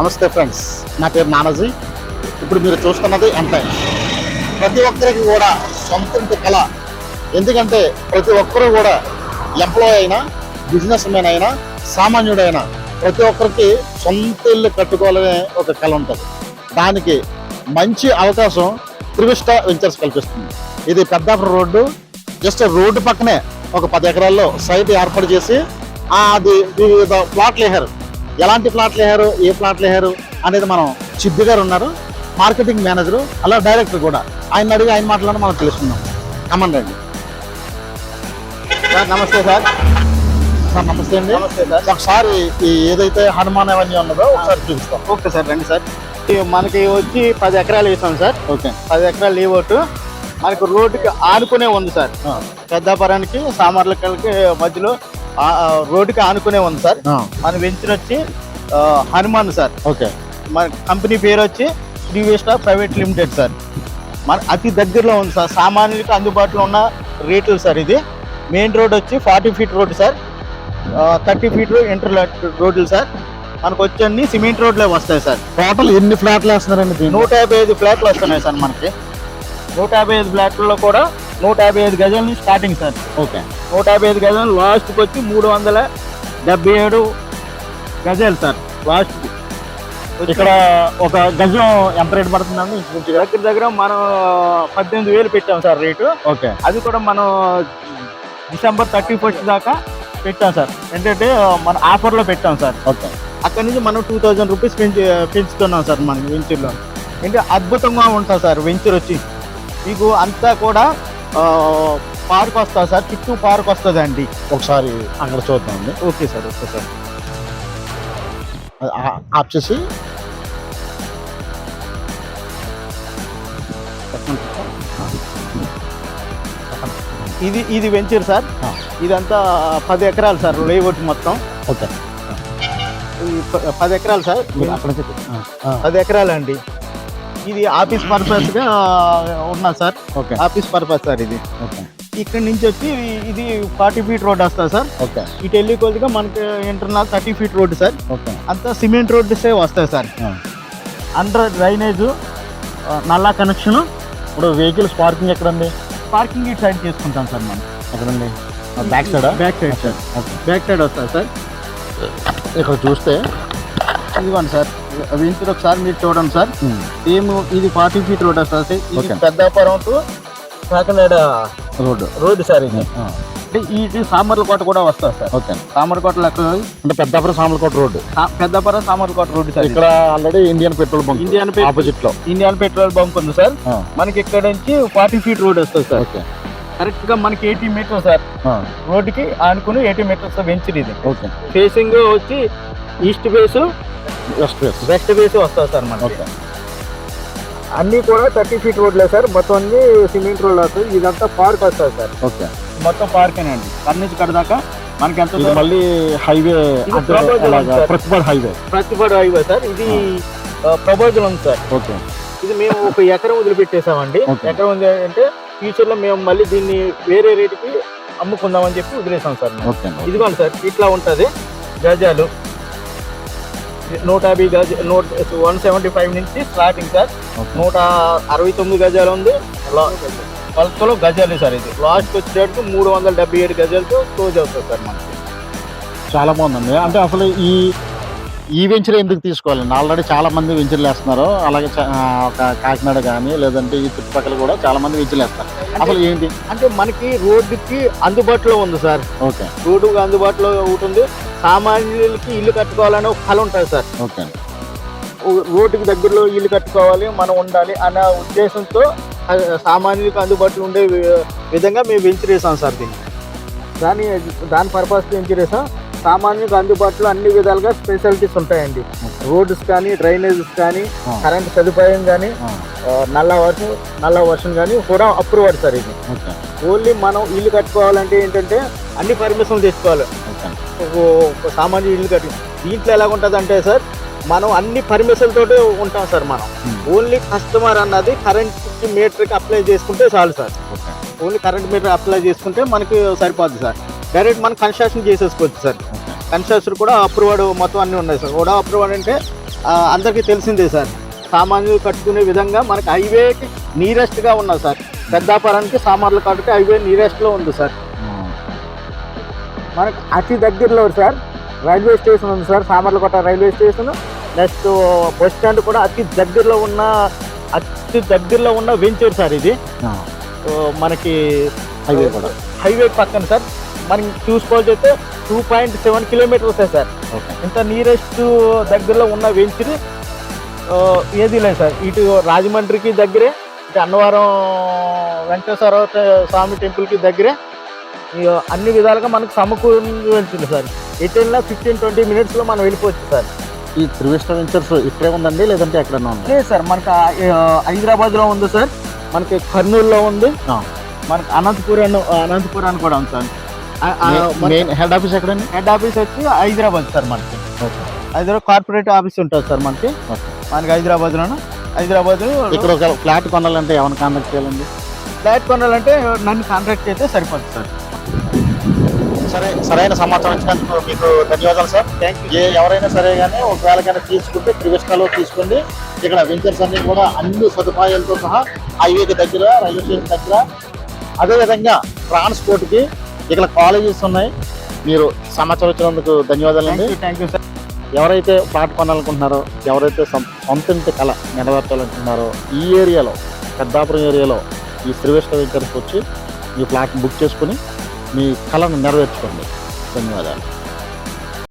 నమస్తే ఫ్రెండ్స్ నా పేరు నానాజీ. ఇప్పుడు మీరు చూస్తున్నది ఎంటైన్. ప్రతి ఒక్కరికి కూడా సొంతంటి కళ. ఎందుకంటే ప్రతి ఒక్కరూ కూడా ఎంప్లాయ్ అయినా బిజినెస్ మ్యాన్ అయినా సామాన్యుడైనా ప్రతి ఒక్కరికి సొంత ఇల్లు కట్టుకోవాలనే ఒక కళ ఉంటుంది. దానికి మంచి అవకాశం త్రివిష్ట వెంచర్స్ కల్పిస్తుంది. ఇది పెద్దాపురం రోడ్డు జస్ట్ రోడ్డు పక్కనే ఒక పది ఎకరాల్లో సైట్ ఏర్పాటు చేసి అది వివిధ ప్లాట్లు వేశారు. ఎలాంటి ప్లాట్లు వేశారు ఏ ప్లాట్లు వేశారు అనేది మనం చిద్ది గారు ఉన్నారు. మార్కెటింగ్ మేనేజర్ అలా డైరెక్టర్ కూడా. ఆయన అడిగి ఆయన మాట్లాడి మనం తెలుసుకుందాం. కమండి సార్ నమస్తే సార్ సార్ నమస్తే అండి. ఒకసారి ఈ ఏదైతే హనుమాన్ అవన్నీ ఉన్నదో ఒకసారి చూపిస్తాం. ఓకే సార్ రండి సార్ మనకి వచ్చి పది ఎకరాలు వేసాం సార్ ఓకే పది ఎకరాలు లేఅవుట్ మనకి రోడ్డుకి ఆనుకునే ఉంది సార్ పెద్దాపురానికి సామర్లకల్కి మధ్యలో రోడ్డుకి ఆనుకునే ఉంది సార్. మన వెంచర్ వచ్చి హనుమాన్ సార్. ఓకే. మన కంపెనీ పేరు వచ్చి శ్రీవేస్ట ప్రైవేట్ లిమిటెడ్ సార్. మన అతి దగ్గరలో ఉంది సార్. సామాన్యులకు అందుబాటులో ఉన్న రేట్లు సార్ ఇది. మెయిన్ రోడ్ వచ్చి forty feet road sir. Thirty feet inter రోడ్లు సార్. మనకు వచ్చి అన్ని సిమెంట్ రోడ్లే వస్తాయి సార్. టోటల్ ఎన్ని ఫ్లాట్లు వేస్తున్నారండి నూట యాభై ఐదు ఫ్లాట్లు వస్తున్నాయి సార్ మనకి. నూట యాభై ఐదు ఫ్లాట్లలో కూడా నూట యాభై ఐదు గజాల నుంచి స్టార్టింగ్ సార్ ఓకే. నూట యాభై ఐదు గజాలు లాస్ట్కి వచ్చి మూడు వందల డెబ్బై ఏడు గజాలు సార్ లాస్ట్కి ఇక్కడ ఒక గజం ఎంత రేట్ పడుతుందండి? దగ్గర దగ్గర మనం పద్దెనిమిది వేలు పెట్టాం సార్ రేటు ఓకే. అది కూడా మనం డిసెంబర్ థర్టీ ఫస్ట్ దాకా పెట్టాం సార్ ఏంటంటే మన ఆఫర్లో పెట్టాం సార్ ఓకే. అక్కడ నుంచి మనం టూ థౌజండ్ రూపీస్ పెంచి పెంచుతున్నాం సార్ మన వెంచర్లో అంటే అద్భుతంగా ఉంటుంది సార్ వెంచర్ వచ్చి. మీకు అంతా కూడా పార్క్ వస్తుంది సార్ చుట్టూ పార్క్ వస్తుంది అండి ఒకసారి అక్కడ చూద్దామండి okay sir okay sir. Off చేసి. ఇది ఇది వెంచర్ సార్. ఇదంతా పది ఎకరాలు సార్ లేఅవుట్ మొత్తం. ఓకే. పది ఎకరాలు సార్. పది ఎకరాలు అండి ఇది ఆఫీస్ పర్పస్గా ఉన్నా sir. Okay. Office purpose sir ఇది. ఓకే. ఇక్కడ నుంచి వచ్చి ఇది ఫార్టీ ఫీట్ రోడ్ వస్తుంది సార్. ఓకే. ఇటు వెళ్ళి కొద్దిగా మనకి internal thirty feet road sir. Okay. అంతా సిమెంట్ రోడ్సే వస్తాయి సార్. అండర్ డ్రైనేజ్ నల్లా కనెక్షన్ ఇప్పుడు వెహికల్స్ పార్కింగ్ ఎక్కడండి పార్కింగ్ ఇటు సైడ్ చేసుకుంటాం సార్ మనం. ఎక్కడండి బ్యాక్ సైడా back side sir back side వస్తుంది సార్. ఇక్కడ చూస్తే ఇదిగోండి సార్. వెంచర్ ఒకసారి మీరు చూడండి సార్. సేమ్ ఇది ఫార్టీ ఫీట్ రోడ్ వస్తుంది సార్. ఇది Okay. Peddapuram to Kakinada road. Road sir ఇది. ఆ, అంటే ఇది సామర్లకోట కూడా వస్తుంది సార్. ఓకే సామర్లకోట లెక్క అంటే Peddapuram Samalakota road. Peddapuram Samarlakota road sir ఇక్కడ already Indian petrol bunk Indian ఆపోజిట్లో. ఇండియన్ పెట్రోల్ బంక్ ఉంది సార్. ఆ, మనకి ఇక్కడ నుంచి ఫార్టీ ఫీట్ రోడ్ వస్తుంది సార్. ఓకే కరెక్ట్గా మనకి ఎయిటీ మీటర్ సార్. ఆ, రోడ్డుకి ఆనుకుని ఎయిటీ మీటర్స్ వెంచర్ ఇది. ఓకే ఫేసింగ్ వచ్చి ఈస్ట్ ఫేస్ వెస్ట్ ఫేస్ వస్తుంది సార్ మనకి? ఓకే. అన్ని కూడా థర్టీ ఫీట్ రోడ్లే సార్. మొత్తం అన్ని సిమెంట్ రోడ్ వస్తుంది ఇదంతా పార్క్ వస్తుంది సార్. ఓకే. మొత్తం పార్క్ అండి. నుంచి కడ దాకా మనకి ఎంత ఇది? మళ్ళీ హైవే అంటే అలాగా. Prathipadu highway. Prathipadu highway sir. ఇది ప్రపోజల్ ఉంది సార్. ఓకే. ఇది మేము ఒక ఎకరం వదిలిపెట్టేసామండి. ఎకరం ఉంది అంటే ఫ్యూచర్లో మేము మళ్ళీ దీన్ని వేరే రేటుకి అమ్ముకుందామని చెప్పి వదిలేసాం సార్ ఇదిగోండి సార్ ఇట్లా ఉంటది. గజాలు నూట యాభై గజ నూట వన్ సెవెంటీ ఫైవ్ నుంచి స్టార్టింగ్ సార్ నూట అరవై తొమ్మిది గజాలు ఉంది. కొలతలో గజాలు సార్ ఇది. లాస్ట్ వచ్చేటప్పుడు మూడు వందల డెబ్బై ఏడు గజాలతో క్లోజ్ అవుతుంది సార్ మనకి. చాలా బాగుందండి. అంటే అసలు ఈ ఈ వెంచర్ ఎందుకు తీసుకోవాలండి? ఆల్రెడీ చాలా మంది వెంచర్లు వేస్తున్నారు. అలాగే ఒక కాకినాడ కానీ లేదంటే ఈ చుట్టుపక్కల కూడా చాలా మంది వెంచర్లు వేస్తారు. అసలు ఏంటి? అంటే మనకి రోడ్డుకి అందుబాటులో ఉంది సార్. ఓకే. రోడ్డుకి అందుబాటులో ఉంటుంది సామాన్యులకి ఇల్లు కట్టుకోవాలని ఒక కళ ఉంటుంది సార్. ఓకే. రోడ్డుకి దగ్గరలో ఇల్లు కట్టుకోవాలి మనం ఉండాలి అనే ఉద్దేశంతో సామాన్యులకు అందుబాటులో ఉండే విధంగా మేము వెంచర్ వేసాం సార్ దీన్ని. దాని దాని పర్పస్ వెంచర్ వేసాం సామాన్యులకు అందుబాటులో అన్ని విధాలుగా స్పెషాలిటీస్ ఉంటాయండి. రోడ్స్ కానీ డ్రైనేజెస్ కానీ. కరెంట్ సదుపాయం కానీ నల్ల వర్షం నల్ల వర్షం కానీ కూడా అప్రూవ్డ్ సార్ ఇది. ఓన్లీ మనం ఇల్లు కట్టుకోవాలంటే ఏంటంటే అన్ని పర్మిషన్లు తెచ్చుకోవాలి. సామాన్య ఇల్లు కట్టి దీంట్లో ఎలా ఉంటుంది అంటే సార్ మనం అన్ని పర్మిషన్ తోటి ఉంటాం సార్ మనం. Hmm. ఓన్లీ కస్టమర్ అన్నది కరెంట్ మీటర్కి అప్లై చేసుకుంటే చాలు sir. Only current meter apply చేసుకుంటే మనకి సరిపోద్ది సార్. డైరెక్ట్ మనం కన్స్ట్రక్షన్ చేసేసుకోవచ్చు సార్. కన్స్ట్రక్షన్ కూడా అప్రూవ్డ్ మొత్తం అన్ని ఉన్నాయి సార్. కూడా అప్రూవ్డ్ అంటే అందరికీ తెలిసిందే సార్. సామాన్యులు కట్టుకునే విధంగా మనకి హైవేకి నియరెస్ట్గా ఉన్నది సార్. పెద్దాపురానికి సామాన్లు కట్టుకు హైవే నియరెస్ట్లో ఉంది సార్. మనకు అతి దగ్గరలో సార్. రైల్వే స్టేషన్ ఉంది sir. Samarlakota railway station. Next bus stand కూడా అతి దగ్గరలో ఉన్న అతి దగ్గరలో ఉన్న వెంచర్ సార్ ఇది. మనకి హైవే కూడా. హైవే పక్కన సార్. మనం చూసుకోవాల్సి అయితే two point seven kilometres sir. ఇంత నియరెస్ట్ దగ్గరలో ఉన్న వెంచర్ ఏది లేదు సార్. ఇటు రాజమండ్రికి దగ్గరే ఇటు అన్నవరం వెంకటేశ్వర స్వామి టెంపుల్కి దగ్గరే అన్ని విధాలుగా మనకు సమకూరి వెళ్తుంది సార్. ఎటు వెళ్ళినా ఫిఫ్టీన్ ట్వంటీ మినిట్స్లో మనం వెళ్ళిపోవచ్చు సార్. ఈ త్రివిష్ట వెంచర్స్ ఇక్కడే ఉందండి లేదంటే ఎక్కడన్నా ఉంది? లేదు సార్ మనకు హైదరాబాద్లో ఉంది సార్. మనకి కర్నూలులో ఉంది. మనకి అనంతపురం అనంతపురం కూడా ఉంది సార్. మెయిన్ హెడ్ ఆఫీస్ ఎక్కడండి? హెడ్ ఆఫీస్ వచ్చి హైదరాబాద్ సార్ మనకి. హైదరాబాద్ కార్పొరేట్ ఆఫీస్ ఉంటుంది సార్ మనకి. మనకి హైదరాబాద్లోను హైదరాబాద్ ఇక్కడ ఒక ఫ్లాట్ కొనాలంటే ఎవరిని కాంటాక్ట్ చేయాలండి? ఫ్లాట్ కొనాలంటే నన్ను కాంటాక్ట్ చేస్తే సరిపోతుంది సార్. సరే సరైన సమాచారం ఇచ్చినందుకు మీకు ధన్యవాదాలు సార్. థ్యాంక్ యూ ఏ ఎవరైనా సరే కానీ ఒకవేళ కానీ తీసుకుంటే త్రివిష్టాలో తీసుకోండి. ఇక్కడ వెంచర్స్ అన్ని కూడా అన్ని సదుపాయాలతో సహా హైవేకి దగ్గర రైల్వే స్టేషన్ దగ్గర. అదేవిధంగా ట్రాన్స్పోర్ట్కి ఇక్కడ కాలేజెస్ ఉన్నాయి. మీరు సమాచారం ఇచ్చినందుకు ధన్యవాదాలండి thank you thank you sir ఎవరైతే ప్లాట్ కొనాలనుకుంటున్నారో ఎవరైతే సొం- సొంత ఇంటి కళ నెరవేర్చాలనుకుంటున్నారో ఈ ఏరియాలో పెద్దాపురం ఏరియాలో ఈ శ్రీవిష్ణ వెంచర్స్కి వచ్చి ఈ ఫ్లాట్ బుక్ చేసుకుని మీ కళను నెరవేర్చుకోండి. ధన్యవాదాలు.